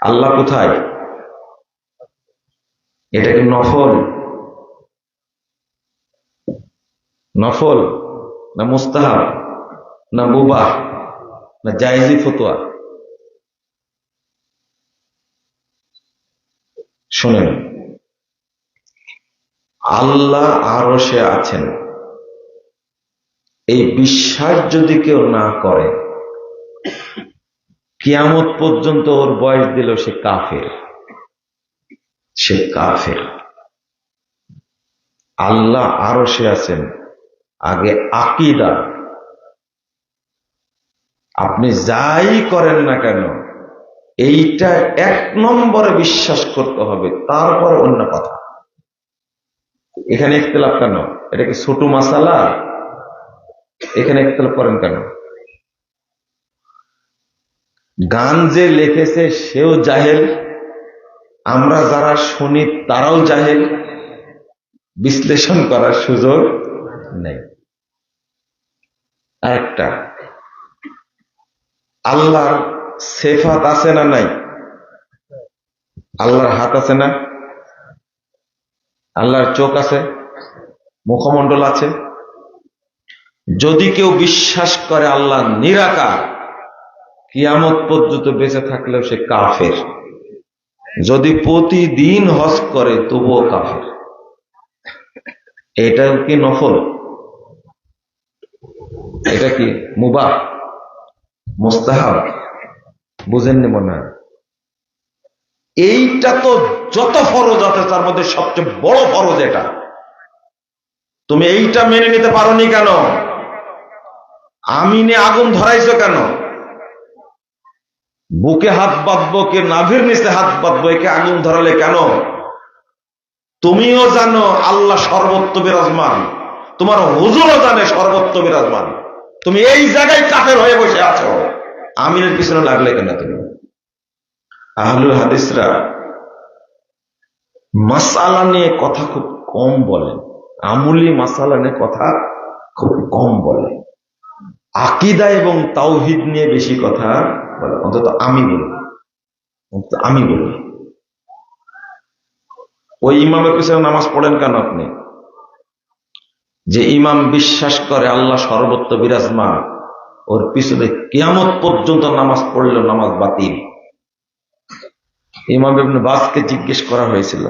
আল্লাহ কোথায়? এটা কি নফল? নফল না মুস্তাহাব না মুবাহ না জায়জি ফতোয়া? শোনেন, আল্লাহ আরও সে আছেন। এই বিশ্বাস যদি কেউ না করে কিয়ামত পর্যন্ত ওর বয়স দিল সে কাফের। সে কাফের। আল্লাহ আরও সে আছেন। আগে আকিদা। আপনি যাই করেন না কেন, এইটা এক নম্বরে বিশ্বাস করতে হবে, তারপর অন্য কথা। এখানে ইখতলাফ কেন? এটা কি ছোট মাসালা এখানে ইখতলাফ করেন কেন? গান যে লিখেছে, সেও জাহেল। আমরা যারা শুনি, তারাও জাহেল। বিশ্লেষণ করার সুযোগ নেই। আরেকটা, আল্লাহর সেফাত আছে না নাই? আল্লাহর হাত আছে না? আল্লাহর চোখ আছে? মুখমণ্ডল আছে? যদি কেউ বিশ্বাস করে আল্লাহ নিরাকার কিয়ামত পর্যন্ত বেঁচে থাকলেও সে কাফের। যদি প্রতিদিন হজ করে, তবুও কাফের। এটা কি নফল? এটা কি মুবাহ? মোস্তাহাব? বুঝেননি মনে হয়? এইটা তো যত ফরজ আছে, তার মধ্যে সবচেয়ে বড় ফরজ এটা। তুমি এইটা মেনে নিতে পারোনি কেন? আমিনে আগুন ধরাইছো কেন? বুকে হাত বাঁধবো কে নাভির নিচে হাত বাঁধবো? একে আগুন ধরালে কেন? তুমিও জানো আল্লাহ সর্বত্র বিরাজমান। তোমার হুজুরও জানে সর্বত্র বিরাজমান। তুমি এই জায়গায় কাফের হয়ে বসে আছো। আমিনের পিছনে লাগলে কেন তুমি? আহলুল হাদিসরা মাসালা নিয়ে কথা খুব কম বলেন। আমুলি মাসালা নিয়ে কথা খুব কম বলে আকিদা এবং তাওহিদ নিয়ে বেশি কথা বলে, অন্তত আমি বলি। অন্তত আমি বলি। ওই ইমামের পিছনে নামাজ পড়েন কেন আপনি? যে ইমাম বিশ্বাস করে আল্লাহ সর্বত্র বিরাজমান, ওর পিছনে কিয়ামত পর্যন্ত নামাজ পড়লেও নামাজ বাতিল। ইমাম ইবনে বাসকে জিজ্ঞেস করা হয়েছিল।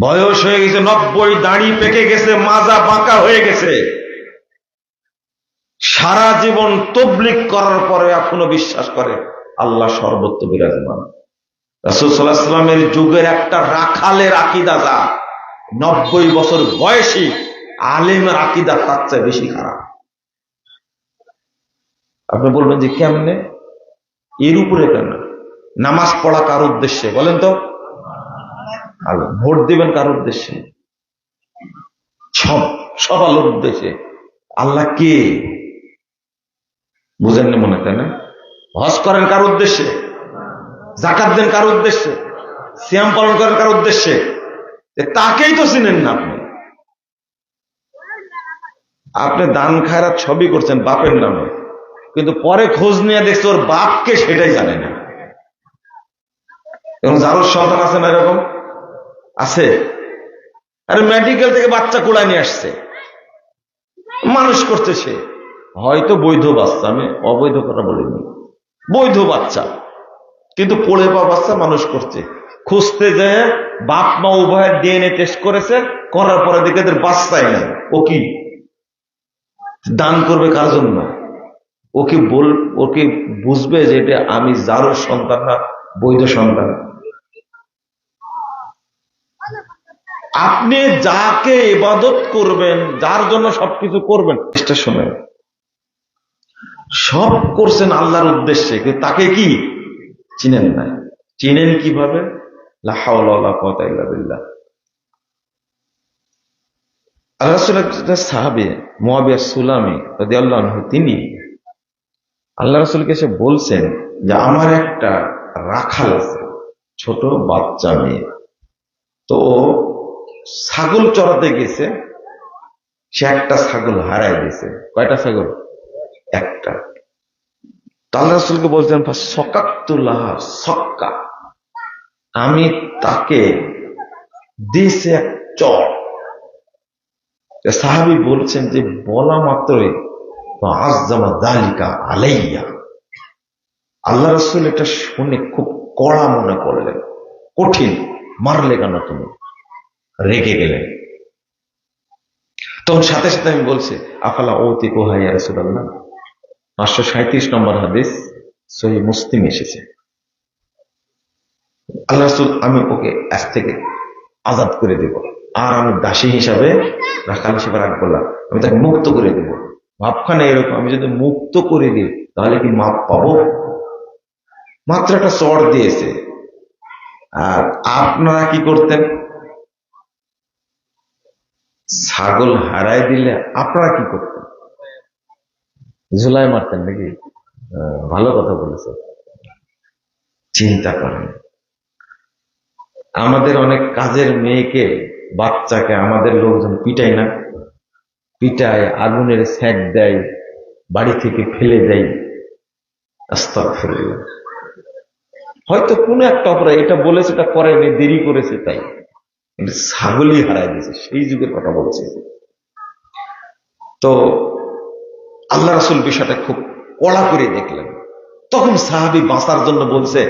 বয়স হয়ে গেছে, নব্বই, দাড়ি পেকে গেছে, মাজা বাঁকা হয়ে গেছে। সারা জীবন তবলিক করার পরে এখনও বিশ্বাস করে আল্লাহ সর্বত্র বিরাজমান। রাসুসাল্লাহামের যুগের একটা রাখালের আকিদা যা, নব্বই বছর বয়সী আলেমের আকিদা তার চেয়ে বেশি খারাপ। আপনি বলবেন যে কেমনে? এর উপরে কেন? নামাজ পড়া কার উদ্দেশ্যে? বলেন তো। ভোট দিবেন কার উদ্দেশ্যে? সব সব আলোর উদ্দেশ্যে। আল্লাহ কে? বুঝেননি মনে তাই না? হজ করেন কার উদ্দেশ্যে? জাকাত দেন কার উদ্দেশ্যে? শ্যাম পালন করেন কার উদ্দেশ্যে? তাকেই তো চিনেন না আপনি। আপনি দান খায়রাত সবই করছেন, বাপের নামে। কিন্তু পরে খোঁজ নিয়ে দেখছে ওর বাপকে সেটাই জানে না। এবং যারও সন্তান আছে না এরকম? আছে? আরে মেডিকেল থেকে বাচ্চা কোলায় নিয়ে আসছে। মানুষ করছে সে। হয়তো বৈধ বাচ্চা, আমি অবৈধ কথা বলিনি। বৈধ বাচ্চা। কিন্তু পড়ে পাওয়া বাচ্চা মানুষ করছে। খুঁজতে যেয়ে বাপ মা উভয়ের ডিএনএ টেস্ট করেছে, করার পরে দেখে এদের বাচ্চাই নেই। ও কি দান করবে কার জন্য? ওকে বল ওকে বুঝবে যে এটা আমি যারও সন্তান না, বৈধ সন্তান? আপনি যাকে ইবাদত করবেন, যার জন্য সবকিছু করবেন, চেষ্টা শোনেন। সব করছেন আল্লাহর উদ্দেশ্যে, কিন্তু তাকে কি? চিনেন না চিনেন কীভাবে? তিনি আল্লাহ রসুলকে এসে বলছেন যে, আমার একটা রাখাল আছে, ছোট বাচ্চা মেয়ে। তো ছাগল চড়াতে গেছে, সে একটা ছাগল হারাই গেছে। কয়টা ছাগল? একটা। আল্লাহ রসুলকে বলছেন সকাতুল্লাহ সক্কা। আমি তাকে দিয়েছি এক চট সাহাবি বলছেন যে, বলা মাত্রই আজামা দালিকা আলাইয়া। আল্লাহ রসুল এটা শুনে খুব কড়া মনে করলেন। কঠিন, মারলে কেন তুমি? রেগে গেলেন। তখন সাথে সাথে আমি বলছি, আফালা ওতি কোহাইয়া রসুল আল্লাহ পাঁচশো সাঁত্রিশ নম্বর হাদিস, সহি মুসলিম এসেছে। আল্লাহ রসুল, আমি ওকে আজ থেকে আজাদ করে দেব। আর আমি দাসী হিসাবে রাখাল হিসেবে রাখব না। আমি তাকে মুক্ত করে দেব। ভাবখানে এরকম, আমি যদি মুক্ত করে দিই, তাহলে কি মাপ পাবো? মাত্র একটা চর দিয়েছে। আর আপনারা কি করতেন? ছাগল হারাই দিলে আপনারা কি করতেন? ঝুলাই মারতেন নাকি? ভালো কথা বলেছে। চিন্তা করেন। আমাদের অনেক কাজের মেয়েকে, বাচ্চাকে আমাদের লোকজন পিটায় না। পিটায়, আগুনের স্যাট দেয়, বাড়ি থেকে ফেলে দেয়। আস্তাগফিরুল্লাহ। হয়তো কোনো একটা অপরাধ, এটা বলেছে, এটা করেনি দেরি করেছে তাই। ছাগলই হারাই দিয়েছে, সেই যুগের কথা বলছে। তো আল্লাহ রাসুল বিষয়টা খুব কড়া করে দেখলেন। তখন সাহাবি বাঁচার জন্য বলছে,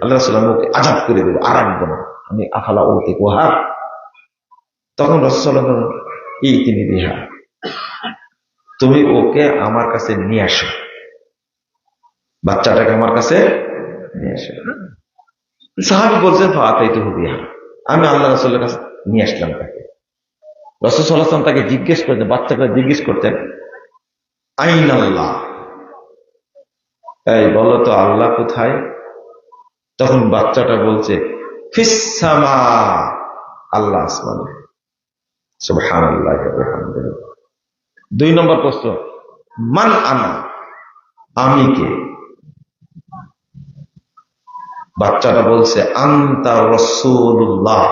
আল্লাহ রাসুল, আমি ওকে আজাদ করে দেবো, আর আনব আমি আফালা ওকে কোহার। তখন রসল এই তিনি বিহা তুমি ওকে আমার কাছে নিয়ে আসো। বাচ্চাটাকে আমার কাছে নিয়ে আসো। সাহাবি বলছেন ফাতাই তো হুদিয়া আমি আল্লাহ রসুল্লের কাছে নিয়ে আসলাম তাকে। রসুল তাকে জিজ্ঞেস করতেন বাচ্চাকে জিজ্ঞেস করতেন আইন আল্লাহ এই বলো তো, আল্লাহ কোথায়? তখন বাচ্চাটা বলছে ফিসামা আল্লাহ আসমানে। দুই নম্বর প্রশ্ন, মান আনা? আমি কে? বাচ্চাটা বলছে, আন্তা রসুল্লাহ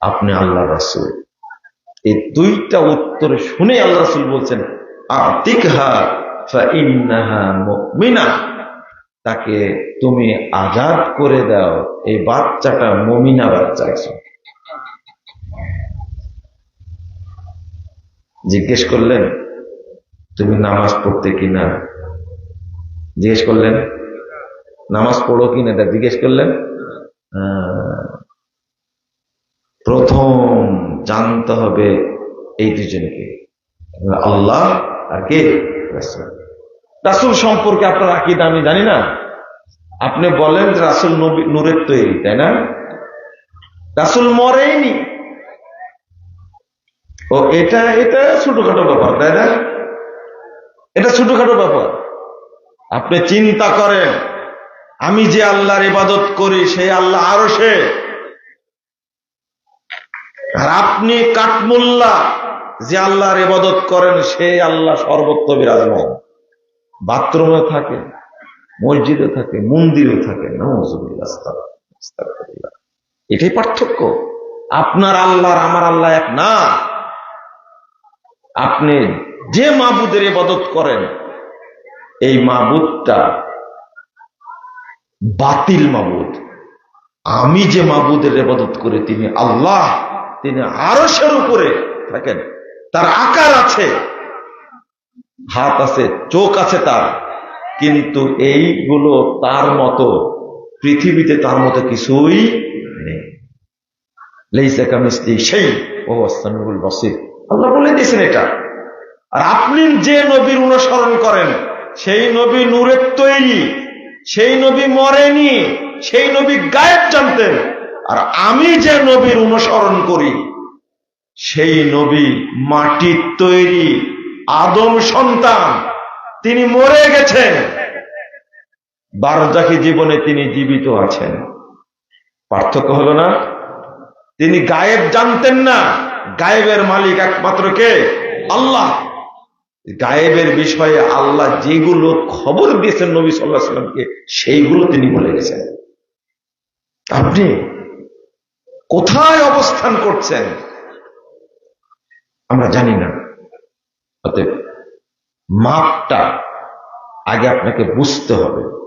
আপনি আল্লাহ রসুল। এই দুইটা উত্তরে শুনে আল্লাহ রসুল বলছেন তাকে তুমি আজাদ করে দাও, এই বাচ্চাটা মমিনা বাচ্চা জিজ্ঞেস করলেন, তুমি নামাজ পড়তে কিনা? জিজ্ঞেস করলেন, নামাজ পড়ো কিনা? এটা জিজ্ঞেস করলেন প্রথম জানতে হবে এই দুজনকে। আল্লাহ আর কে রাসূল। সম্পর্কে আপনার আকিদা আমি জানি না। আপনি বলেন যে রাসুল নূরের তৈরি, তাই না? রাসুল মরেনি। ও, এটা এটা ছোটখাটো ব্যাপার, তাই না? এটা ছোটখাটো ব্যাপার। আপনি চিন্তা করেন, আমি যে আল্লাহর ইবাদত করি, সেই আল্লাহ আরও সে। আর আপনি কাঠমুল্লা। যে আল্লাহর ইবাদত করেন সেই আল্লাহ সর্বত্র বিরাজমান। বাথরুমে থাকে, মসজিদে থাকে, মন্দিরে থাকে। এটাই পার্থক্য। আপনার আল্লাহর, আমার আল্লাহ এক না। আপনি যে মাবুদের ইবাদত করেন, এই মাবুদটা বাতিল মাবুদ। আমি যে মাবুদের ইবাদত করে, তিনি আল্লাহ, তিনি আরশের উপরে থাকেন। তার আকার আছে, হাত আছে, চোখ আছে তার। কিন্তু এইগুলো তার মতো, পৃথিবীতে তার মতো কিছুই নেই। লেইসা কামিস্তি সেই ও আস্তানুল বসির। আল্লাহ বলে দিয়েছেন এটা। আর আপনি যে নবীর অনুসরণ করেন, সেই নবী নূরের তৈরি, সেই নবী মরেনি, সেই নবী গায়েব জানতেন। আর আমি যে নবীর অনুসরণ করি সেই নবী মাটির তৈরি আদম সন্তান, তিনি মরে গেছেন। বারজাকি জীবনে তিনি জীবিত আছেন। পার্থক্য হলো না, তিনি গায়েব জানতেন না, গায়েবের মালিক একমাত্র কে? আল্লাহ। গায়েবের বিষয়ে আল্লাহ যেগুলো খবর দিয়েছেন নবী সাল্লাহ সাল্লামকে সেইগুলো তিনি বলে গেছেন। আপনি কোথায় অবস্থান করছেন? আমরা জানি না। অতএব মাপটা আগে আপনাকে বুঝতে হবে।